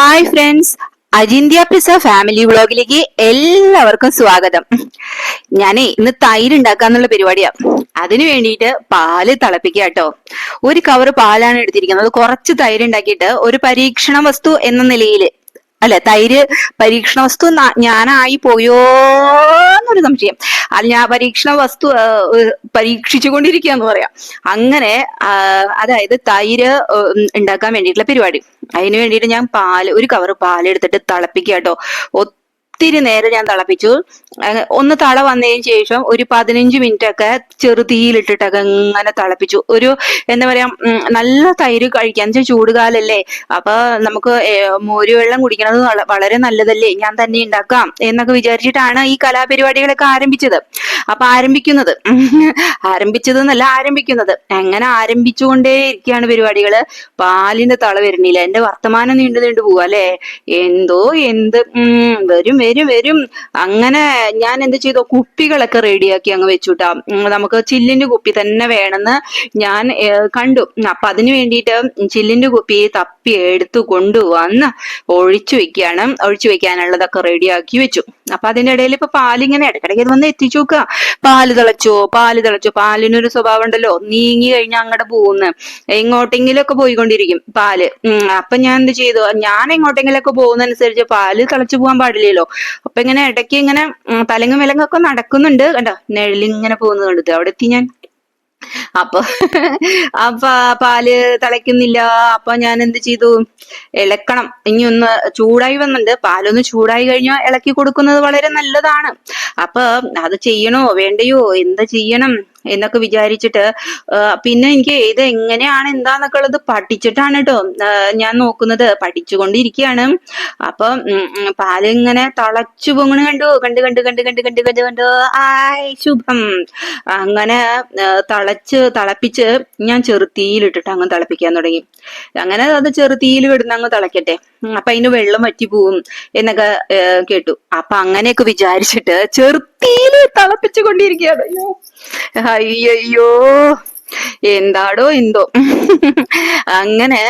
Hi friends Ajinthya പിസ family വ്ളോഗിലേക്ക് എല്ലാവർക്കും സ്വാഗതം. ഞാനേ ഇന്ന് തൈര് ഉണ്ടാക്കാന്നുള്ള പരിപാടിയാ. അതിനു വേണ്ടിയിട്ട് പാൽ തിളപ്പിക്കുക കേട്ടോ. ഒരു കവർ പാലാണ് എടുത്തിരിക്കുന്നത്. കുറച്ച് തൈര് ഉണ്ടാക്കിയിട്ട് ഒരു പരീക്ഷണ വസ്തു എന്ന നിലയിൽ അല്ല? തൈര് പരീക്ഷണ വസ്തു ഞാനായി പോയോ എന്നൊരു സംശയം. അത് ഞാൻ പരീക്ഷണ വസ്തു പരീക്ഷിച്ചുകൊണ്ടിരിക്കുക എന്ന് പറയാം. അങ്ങനെ അതായത് തൈര് ഉണ്ടാക്കാൻ വേണ്ടിയിട്ടുള്ള പരിപാടി. അതിന് വേണ്ടിയിട്ട് ഞാൻ പാൽ ഒരു കവർ പാലെടുത്തിട്ട് തിളപ്പിക്കുക കേട്ടോ. ഒത്തിരി നേരം ഞാൻ തിളപ്പിച്ചു. ഒന്ന് തള വന്നതിന് ശേഷം ഒരു പതിനഞ്ച് മിനിറ്റ് ഒക്കെ ചെറുതീയിലിട്ടിട്ടൊക്കെ ഇങ്ങനെ തിളപ്പിച്ചു. ഒരു എന്താ പറയാ നല്ല തൈര് കഴിക്കാൻ വെച്ചാൽ ചൂടുകാലല്ലേ. അപ്പൊ നമുക്ക് മോര് വെള്ളം കുടിക്കണത് വളരെ നല്ലതല്ലേ. ഞാൻ തന്നെ ഉണ്ടാക്കാം എന്നൊക്കെ വിചാരിച്ചിട്ടാണ് ഈ കലാപരിപാടികളൊക്കെ ആരംഭിച്ചത്. അപ്പൊ ആരംഭിക്കുന്നത്. ആരംഭിച്ചത് എന്നല്ല ആരംഭിക്കുന്നത്. അങ്ങനെ ആരംഭിച്ചുകൊണ്ടേ ഇരിക്കുകയാണ് പരിപാടികൾ. പാലിന്റെ തള വരുന്നില്ല എന്റെ വർത്തമാനം നീണ്ടു നീണ്ടു പോവാ അല്ലെ? എന്തോ എന്ത് വരും. വരും വരും. അങ്ങനെ ഞാൻ എന്ത് ചെയ്തു? കുപ്പികളൊക്കെ റെഡിയാക്കി അങ്ങ് വെച്ചുട്ടാ. നമുക്ക് ചില്ലിന്റെ കുപ്പി തന്നെ വേണമെന്ന് ഞാൻ കണ്ടു. അപ്പൊ അതിന് വേണ്ടിയിട്ട് ചില്ലിന്റെ കുപ്പി തപ്പി എടുത്തു കൊണ്ടുവന്ന് ഒഴിച്ചു വെക്കുകയാണ് ഒഴിച്ചു വെക്കാനുള്ളതൊക്കെ റെഡിയാക്കി വെച്ചു. അപ്പൊ അതിനിടയിൽ ഇപ്പൊ പാലിങ്ങനെ ഇടയ്ക്കിടയ്ക്ക് ഇത് വന്ന് എത്തിച്ചു നോക്കുക. പാൽ തിളച്ചോ? പാൽ തിളച്ചോ? പാലിനൊരു സ്വഭാവം ഉണ്ടല്ലോ. നീങ്ങി കഴിഞ്ഞാൽ അങ്ങോട്ട് പോകുന്നു എങ്ങോട്ടെങ്കിലും ഒക്കെ പോയിക്കൊണ്ടിരിക്കും പാൽ. അപ്പൊ ഞാൻ എന്ത് ചെയ്തു? ഞാൻ എങ്ങോട്ടെങ്കിലും ഒക്കെ പോകുന്നതനുസരിച്ച് പാൽ തിളച്ചു പോകാൻ പാടില്ലല്ലോ. അപ്പൊ ഇങ്ങനെ ഇടയ്ക്ക് ഇങ്ങനെ തലങ്ങും വിലങ്ങൊക്കെ നടക്കുന്നുണ്ട്. കണ്ടോ? നെഴലിങ്ങനെ പോകുന്നത് കണ്ടത് അവിടെ എത്തി ഞാൻ. അപ്പൊ അപ്പൊ പാൽ തിളയ്ക്കുന്നില്ല. അപ്പൊ ഞാൻ എന്ത് ചെയ്തു? ഇളക്കണം. ഇനി ഒന്ന് ചൂടായി വന്നിട്ട് പാലൊന്ന് ചൂടായി കഴിഞ്ഞാൽ ഇളക്കി കൊടുക്കുന്നത് വളരെ നല്ലതാണ്. അപ്പൊ അത് ചെയ്യണോ? വേണ്ടയോ? എന്താ ചെയ്യണം? എന്നൊക്കെ വിചാരിച്ചിട്ട് പിന്നെ എനിക്ക് ഇത് എങ്ങനെയാണ് എന്താന്നൊക്കെ ഉള്ളത് പഠിച്ചിട്ടാണ് കേട്ടോ ഞാൻ നോക്കുന്നത് പഠിച്ചുകൊണ്ടിരിക്കുകയാണ് അപ്പൊ ഉം, ഉം, പാൽ ഇങ്ങനെ തളച്ചു പൊങ്ങണ കണ്ടു? കണ്ട് കണ്ട് കണ്ട് കണ്ട് കണ്ട് കണ്ട് കണ്ടു. ആയ് ശുഭം. അങ്ങനെ തളച്ച് തളപ്പിച്ച് ഞാൻ ചെറുതീയിലിട്ടിട്ട് അങ്ങ് തിളപ്പിക്കാൻ തുടങ്ങി. അങ്ങനെ അത് ചെറുതീയിൽ വിടുന്ന അങ്ങ് തിളക്കട്ടെ. അപ്പൊ അതിന് വെള്ളം വറ്റി പോവും എന്നൊക്കെ കേട്ടു. അപ്പൊ അങ്ങനെയൊക്കെ വിചാരിച്ചിട്ട് ചെറുതീയിൽ തിളപ്പിച്ചു കൊണ്ടിരിക്കുകയാണ് അയ്യോ എന്താടോ എന്തോ. അങ്ങനെ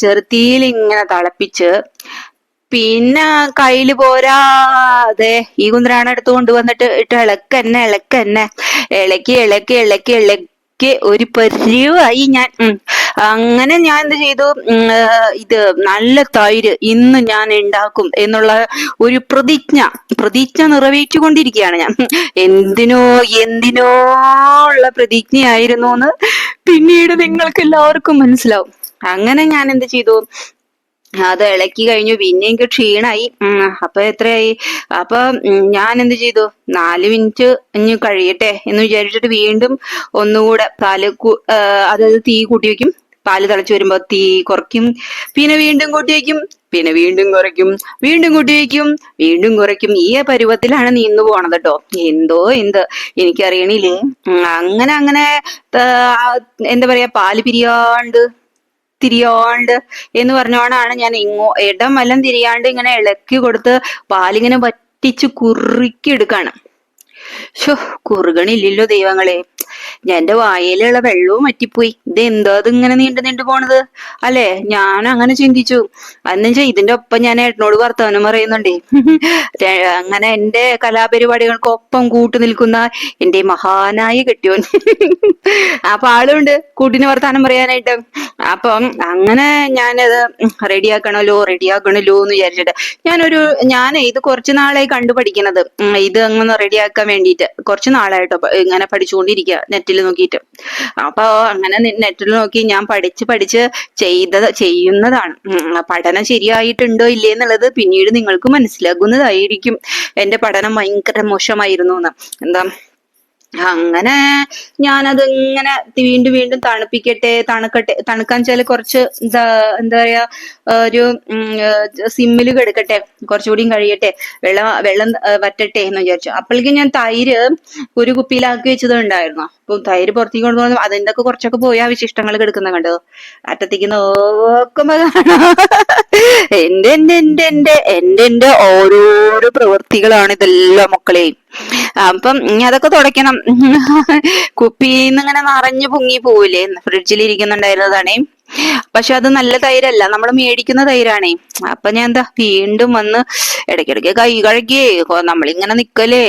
ചെറുത്തിയിൽ ഇങ്ങനെ തിളപ്പിച്ച് പിന്നെ കയ്യിൽ പോരാതെ ഈ കുന്തരാണ് എടുത്തു കൊണ്ടുവന്നിട്ട് ഇട്ട് ഇളക്കന്നെ ഇളക്കന്നെ ഇളക്കി ഇളക്കി ഇളക്കി ഇളക്കി. ഒരു പരിചയമായി ഞാൻ അങ്ങനെ ഞാൻ എന്ത് ചെയ്തു? ഇത് നല്ല തൈര് ഇന്ന് ഞാൻ ഉണ്ടാക്കും എന്നുള്ള ഒരു പ്രതിജ്ഞ പ്രതിജ്ഞ നിറവേറ്റുകൊണ്ടിരിക്കുകയാണ് ഞാൻ. എന്തിനോ എന്തിനോ ഉള്ള പ്രതിജ്ഞയായിരുന്നു എന്ന് പിന്നീട് നിങ്ങൾക്ക് എല്ലാവർക്കും മനസ്സിലാവും. അങ്ങനെ ഞാൻ എന്ത് ചെയ്തു? അത് ഇളക്കി കഴിഞ്ഞു. പിന്നെ എനിക്ക് ക്ഷീണായി. അപ്പൊ എത്രയായി? അപ്പൊ ഞാൻ എന്ത് ചെയ്തു? നാല് മിനിറ്റ് ഇനി കഴിയട്ടെ എന്ന് വിചാരിച്ചിട്ട് വീണ്ടും ഒന്നുകൂടെ പാൽ അതായത് തീ കൂട്ടി വെക്കും. പാൽ തിളച്ചു വരുമ്പോ തീ കുറയ്ക്കും. പിന്നെ വീണ്ടും കൂട്ടി വെക്കും. പിന്നെ വീണ്ടും കുറയ്ക്കും. വീണ്ടും കൂട്ടി വെക്കും. വീണ്ടും കുറയ്ക്കും. ഈ പരുവത്തിലാണ് നീന്നു പോണത് കേട്ടോ എന്തോ എന്ത്? എനിക്കറിയണില്ലേ? അങ്ങനെ അങ്ങനെ എന്താ പറയാ പാൽ പിരിയാണ്ട് തിരിയാണ്ട് എന്ന് പറഞ്ഞോണാണ് ഞാൻ ഇങ്ങോ ഇടം വല്ലം തിരിയാണ്ട് ഇങ്ങനെ ഇളക്കി കൊടുത്ത് പാലിങ്ങനെ വറ്റിച്ച് കുറുക്കി എടുക്കാണ്. ഷോ കുറുകണില്ലല്ലോ ദൈവങ്ങളെ. ഞാൻ എന്റെ വായയിലുള്ള വെള്ളവും മറ്റിപ്പോയി ഇത് എന്താ ഇങ്ങനെ നീണ്ടു നീണ്ടു പോണത്? അല്ലെ? ഞാൻ അങ്ങനെ ചിന്തിച്ചു. അന്നെച്ചാ ഇതിന്റെ ഒപ്പം ഞാൻ ഏട്ടനോട് വർത്തമാനം പറയുന്നുണ്ടേ. അങ്ങനെ എന്റെ കലാപരിപാടികൾക്ക് ഒപ്പം കൂട്ടു നിൽക്കുന്ന എന്റെ മഹാനായ കെട്ടിയോൻ. അപ്പൊ ആളുണ്ട് കൂട്ടിന് വർത്താനം പറയാനായിട്ട്. അപ്പം അങ്ങനെ ഞാനത് റെഡിയാക്കണല്ലോ റെഡിയാക്കണല്ലോ എന്ന് വിചാരിച്ചിട്ട് ഞാനൊരു ഞാൻ ഇത് കുറച്ച് നാളായി കണ്ടു പഠിക്കണത്. ഇത് അങ്ങനെ റെഡിയാക്കാൻ വേണ്ടിയിട്ട് കുറച്ച് നാളായിട്ടോ ഇങ്ങനെ പഠിച്ചുകൊണ്ടിരിക്കുക നെറ്റിൽ നോക്കിയിട്ട്. അപ്പോൾ അങ്ങനെ നെറ്റിൽ നോക്കി ഞാൻ പഠിച്ച് പഠിച്ച് ചെയ്ത ചെയ്യുന്നതാണ്. പഠനം ശരിയായിട്ടുണ്ടോ ഇല്ലേ എന്നുള്ളത് പിന്നീട് നിങ്ങൾക്ക് മനസ്സിലാകുന്നതായിരിക്കും. എന്റെ പഠനം ഭയങ്കര മോശമായിരുന്നു എന്ന് എന്താ അങ്ങനെ ഞാനത് ഇങ്ങനെ വീണ്ടും വീണ്ടും തണുപ്പിക്കട്ടെ തണുക്കട്ടെ തണുക്കാൻ വെച്ചാൽ കുറച്ച് എന്താ എന്താ പറയാ ഒരു സിമ്മിൽ കിടക്കട്ടെ കുറച്ചുകൂടിയും കഴിയട്ടെ വെള്ളം വെള്ളം വറ്റട്ടെ എന്ന് വിചാരിച്ചു. അപ്പോഴേക്കും ഞാൻ തൈര് ഒരു കുപ്പിയിലാക്കി വെച്ചത് ഉണ്ടായിരുന്നു അപ്പൊ തൈര് പുറത്തേക്ക് കൊണ്ടുപോകുന്ന അതിന്റെ ഒക്കെ കുറച്ചൊക്കെ പോയി അവശിഷ്ടങ്ങൾ കിടക്കുന്ന കണ്ടോ? അറ്റത്തേക്ക് നോക്കുമ്പോ കാണാം. എന്റെ എന്റെ എന്റെ എന്റെ എന്റെ എന്റെ ഓരോരോ പ്രവൃത്തികളാണ് ഇതെല്ലാം മക്കളെയും അപ്പം അതൊക്കെ തുടയ്ക്കണം. കുപ്പിന്ന് ഇങ്ങനെ നിറഞ്ഞു പൊങ്ങി പോവില്ലേ? ഫ്രിഡ്ജിൽ ഇരിക്കുന്നുണ്ടായിരുന്നതാണേ. പക്ഷെ അത് നല്ല തൈരല്ല. നമ്മൾ മേടിക്കുന്ന തൈരാണേ. അപ്പൊ ഞാൻ എന്താ വീണ്ടും വന്ന് ഇടയ്ക്കിടയ്ക്ക് കൈ കഴുകിയേ നമ്മളിങ്ങനെ നിക്കലേ.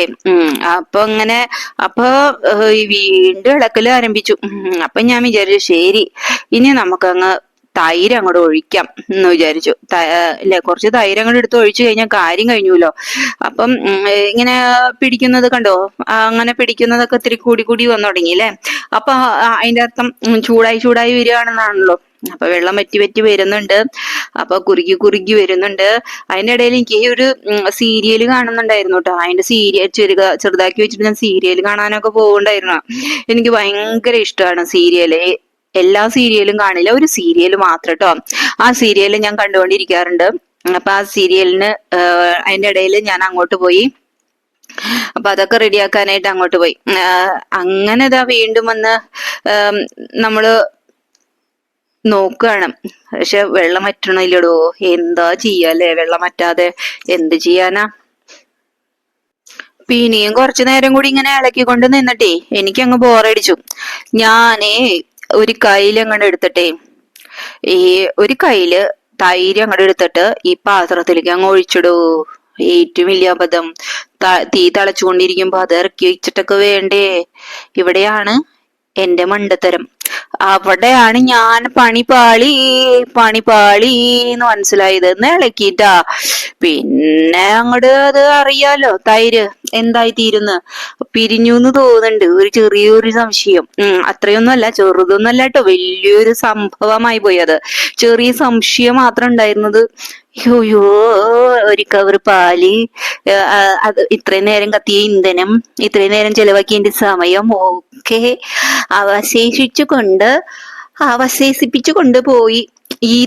അപ്പൊ ഇങ്ങനെ അപ്പൊ വീണ്ടും ഇളക്കൽ ആരംഭിച്ചു. അപ്പൊ ഞാൻ വിചാരിച്ചു ശരി ഇനി നമുക്കങ്ങ് തൈര് അങ്ങോട്ട് ഒഴിക്കാം എന്ന് വിചാരിച്ചു. അല്ലെ കുറച്ച് തൈര് അങ്ങോട്ട് എടുത്ത് ഒഴിച്ചു കഴിഞ്ഞാൽ കാര്യം കഴിഞ്ഞുല്ലോ. അപ്പം ഇങ്ങനെ പിടിക്കുന്നത് കണ്ടോ? അങ്ങനെ പിടിക്കുന്നതൊക്കെ ഇത്തിരി കൂടി കൂടി വന്നു തുടങ്ങി അല്ലേ അപ്പൊ അതിന്റെ അർത്ഥം ചൂടായി ചൂടായി വരികയാണെന്നാണല്ലോ. അപ്പൊ വെള്ളം വറ്റി വറ്റി വരുന്നുണ്ട്. അപ്പൊ കുറുകി കുറുകി വരുന്നുണ്ട്. അതിന്റെ ഇടയിൽ എനിക്ക് ഈ ഒരു സീരിയൽ കാണുന്നുണ്ടായിരുന്നു കേട്ടോ. അതിന്റെ സീരിയൽ ചെറുക ചെറുതാക്കി വെച്ചിട്ട് ഞാൻ സീരിയൽ കാണാനൊക്കെ പോകുന്നുണ്ടായിരുന്നു എനിക്ക് ഭയങ്കര ഇഷ്ടമാണ് സീരിയൽ. എല്ലാ സീരിയലും കാണില്ല. ഒരു സീരിയൽ മാത്രം കേട്ടോ. ആ സീരിയൽ ഞാൻ കണ്ടുകൊണ്ടിരിക്കാറുണ്ട്. അപ്പൊ ആ സീരിയലിന് അതിന്റെ ഇടയിൽ ഞാൻ അങ്ങോട്ട് പോയി. അപ്പൊ അതൊക്കെ റെഡിയാക്കാനായിട്ട് അങ്ങോട്ട് പോയി. അങ്ങനെ ഇതാ വീണ്ടും വന്ന് നമ്മൾ നോക്കുകയാണ്. പക്ഷെ വെള്ളം വറ്റണില്ലടോ എന്താ ചെയ്യാല്ലേ? വെള്ളം വറ്റാതെ എന്ത് ചെയ്യാനാ? പിന്നെയും കുറച്ചു നേരം കൂടി ഇങ്ങനെ ഇളക്കിക്കൊണ്ട് നിന്നിട്ടേ എനിക്ക് അങ്ങ് ബോറടിച്ചു. ഞാനേ ഒരു കയ്യിൽ അങ്ങോട്ട് എടുത്തിട്ടേ ഈ ഒരു കയ്യിൽ തൈര് അങ്ങോട്ട് എടുത്തിട്ട് ഈ പാത്രത്തിലേക്ക് അങ്ങ് ഒഴിച്ചിടൂ. ഏറ്റവും വലിയ അബദ്ധം. ത- തളച്ചുകൊണ്ടിരിക്കുമ്പോ അത് ഇറക്കി വെച്ചിട്ടൊക്കെ വേണ്ടേ? ഇവിടെയാണ് എന്റെ മണ്ടത്തരം. അവിടെയാണ് ഞാൻ പണിപാളി പണിപാളി എന്ന് മനസ്സിലായത് എന്ന് ഇളക്കിട്ടാ പിന്നെ അങ്ങോട്ട് അത് അറിയാലോ തൈര് എന്തായി തീരുന്നു പിരിഞ്ഞു എന്ന് തോന്നുന്നുണ്ട് ഒരു ചെറിയൊരു സംശയം. ഉം അത്രയൊന്നും അല്ല ചെറുതൊന്നും അല്ല കേട്ടോ വലിയൊരു സംഭവമായി പോയി അത്. ചെറിയ സംശയം മാത്രം ഉണ്ടായിരുന്നത്. യോയോ ഒരു കവർ പാൽ അത് ഇത്രയും നേരം കത്തിയ ഇന്ധനം ഇത്രയും നേരം ചെലവാക്കിയതിന്റെ സമയം ഒക്കെ അവശേഷിച്ചു കൊണ്ട് അവശേഷിപ്പിച്ചു കൊണ്ടുപോയി ഈ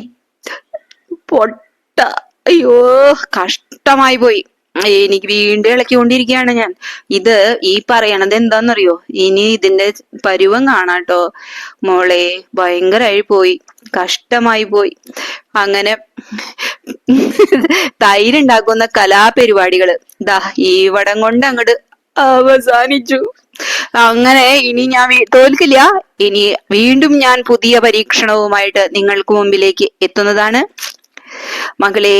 പൊട്ട അയ്യോ കഷ്ടമായി പോയി. എനിക്ക് വീണ്ടും ഇളക്കിക്കൊണ്ടിരിക്കുകയാണ് ഞാൻ. ഇത് ഈ പറയണത് എന്താന്നറിയോ? ഇനി ഇതിന്റെ പരുവം കാണാട്ടോ. മോളെ ഭയങ്കരമായി പോയി കഷ്ടമായി പോയി. അങ്ങനെ തൈരുണ്ടാക്കുന്ന കലാപരിപാടികൾ. ദാ ഈ വടം കൊണ്ട് അങ്ങട് അവസാനിച്ചു. അങ്ങനെ ഇനി ഞാൻ തോൽക്കില്ല. ഇനി വീണ്ടും ഞാൻ പുതിയ പരീക്ഷണവുമായിട്ട് നിങ്ങൾക്ക് മുമ്പിലേക്ക് എത്തുന്നതാണ്. മകളെ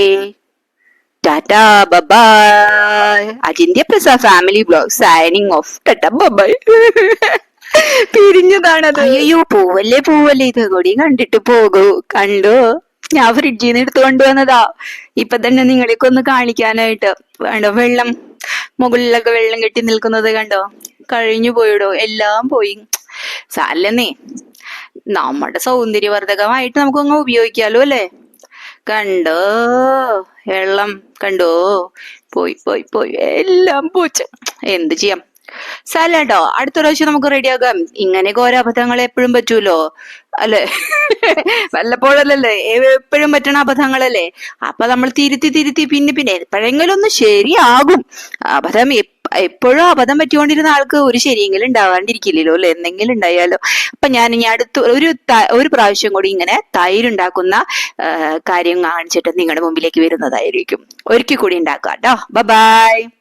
tata bye bye. Ajinthya Prasad family blog signing off. Tata bye bye. പിരിഞ്ഞതാണത്. അയ്യോ പോവല്ലേ പോവല്ലേ ഇത്? കൂടി കണ്ടിട്ട് പോകൂ. കണ്ടോ? ഞാൻ ഫ്രിഡ്ജിൽ നിന്ന് എടുത്തു കൊണ്ടുവന്നതാ. ഇപ്പൊ തന്നെ നിങ്ങളെയൊക്കെ ഒന്ന് കാണിക്കാനായിട്ട്. വേണ്ടോ വെള്ളം മുകളിലൊക്കെ വെള്ളം കെട്ടി നിൽക്കുന്നത് കണ്ടോ? കഴിഞ്ഞു പോയിടോ എല്ലാം പോയി. സാലന്നേ നമ്മുടെ സൗന്ദര്യവർദ്ധകമായിട്ട് നമുക്കങ്ങ് ഉപയോഗിക്കാലോ അല്ലേ? കണ്ടോ വെള്ളം കണ്ടോ? പോയി പോയി പോയി എല്ലാം പോച്ച എന്ത് ചെയ്യാം? സാല കേട്ടോ അടുത്ത പ്രാവശ്യം നമുക്ക് റെഡിയാക്കാം ഇങ്ങനെ ഓരോ എപ്പോഴും പറ്റൂലോ? അല്ലെ? വല്ലപ്പോഴല്ലേ എപ്പോഴും പറ്റണ അബദ്ധങ്ങളല്ലേ? അപ്പൊ നമ്മൾ തിരുത്തി തിരുത്തി പിന്നെ പിന്നെ എപ്പോഴെങ്കിലും ഒന്ന് ശരിയാകും. അബദ്ധം എപ്പ- എപ്പോഴും അബദ്ധം പറ്റിക്കൊണ്ടിരുന്ന ആൾക്ക് ഒരു ശരിയെങ്കിലും ഉണ്ടാവാണ്ടിരിക്കില്ലല്ലോ അല്ലെ? എന്തെങ്കിലും ഉണ്ടായാലോ. അപ്പൊ ഞാൻ ഇനി അടുത്ത ഒരു ഒരു പ്രാവശ്യം കൂടി ഇങ്ങനെ തൈരുണ്ടാക്കുന്ന കാര്യം കാണിച്ചിട്ട് നിങ്ങളുടെ മുമ്പിലേക്ക് വരുന്നതായിരിക്കും. ഒരിക്കൽ കൂടി ഉണ്ടാക്കാം കേട്ടോ. ബൈ